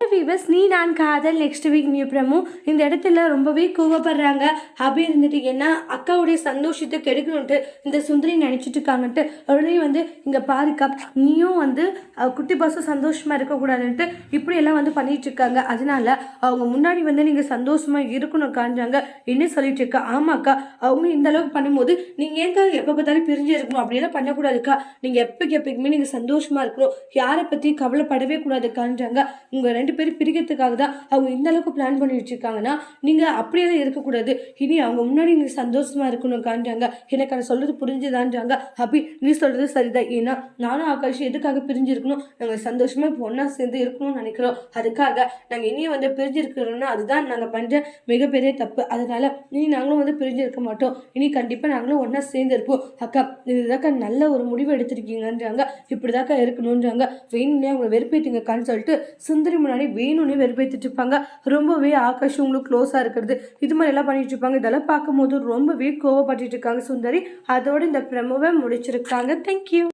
Viewers நீ நான் காதல் நெக்ஸ்ட் வீக் நியூ பிரமு. இந்த இடத்துல ரொம்பவே கோவப்படுறாங்க. அப்படி இருந்துட்டு ஏன்னா அக்காவுடைய சந்தோஷத்தை கெடுக்கணுன்ட்டு இந்த சுந்தரி நினச்சிட்டு இருக்காங்கன்ட்டு உடனே வந்து இங்கே பாருக்கா நீயும் வந்து குட்டி பாசம் சந்தோஷமாக இருக்கக்கூடாதுன்ட்டு இப்படியெல்லாம் வந்து பண்ணிட்டு இருக்காங்க. அதனால அவங்க முன்னாடி வந்து நீங்கள் சந்தோஷமாக இருக்கணும் காஞ்சாங்க என்ன சொல்லிட்டு இருக்கா. ஆமாக்கா அவங்க இந்த அளவுக்கு பண்ணும்போது நீங்கள் ஏங்க எப்போ பார்த்தாலும் பிரிஞ்சு இருக்கணும்? அப்படியெல்லாம் பண்ணக்கூடாதுக்கா. நீங்கள் எப்போக்கு எப்போக்குமே நீங்கள் சந்தோஷமாக இருக்கணும். யாரை பற்றி கவலைப்படவே கூடாது காஞ்சாங்க. உங்கள் ரெண்டு பேரும் பிரிக்கிறதுக்காக தான் அவங்க இந்த அளவுக்கு பிளான் பண்ணி வச்சுருக்காங்கன்னா நீங்கள் அப்படியே தான் இருக்கக்கூடாது. இனி அவங்க முன்னாடி நீங்கள் சந்தோஷமாக இருக்கணும்க்கான்றாங்க எனக்கு அதை சொல்கிறது புரிஞ்சுதான்றாங்க. அப்படி நீ சொல்கிறது சரிதான். ஏன்னா நானும் ஆகாஷ் எதுக்காக பிரிஞ்சிருக்கணும்? நாங்கள் சந்தோஷமாக இப்போ ஒன்றா சேர்ந்து இருக்கணும்னு நினைக்கிறோம். அதுக்காக நாங்கள் இனியும் வந்து பிரிஞ்சிருக்கிறோம்னா அதுதான் நாங்கள் பண்ணுற மிகப்பெரிய தப்பு. அதனால் இனி நாங்களும் வந்து பிரிஞ்சிருக்க மாட்டோம். இனி கண்டிப்பாக நாங்களும் ஒன்றா சேர்ந்து இருப்போம் அக்கா இதுதாக்கா நல்ல ஒரு முடிவு எடுத்திருக்கீங்கன்றாங்க. இப்படிதாக்கா இருக்கணுன்றாங்க வேணும்னே அவங்களை வெறுப்பேற்றுங்கக்கான்னு சொல்லிட்டு சுந்தரி முன்னாடி வேணும்னே வெறுப்பேற்றிட்டு இருப்பாங்க ரொம்பவே ஆகாஷ் உங்களுக்கு க்ளோஸாக இருக்கிறது. இது மாதிரி எல்லாம் பண்ணிட்டு இருப்பாங்க இதெல்லாம் பார்க்கும்போது ரொம்பவே கோவப்பட்டுட்டு இருக்காங்க சுந்தரி. அதோட இந்த ப்ரமோவை முடிச்சிருக்காங்க. தேங்க்யூ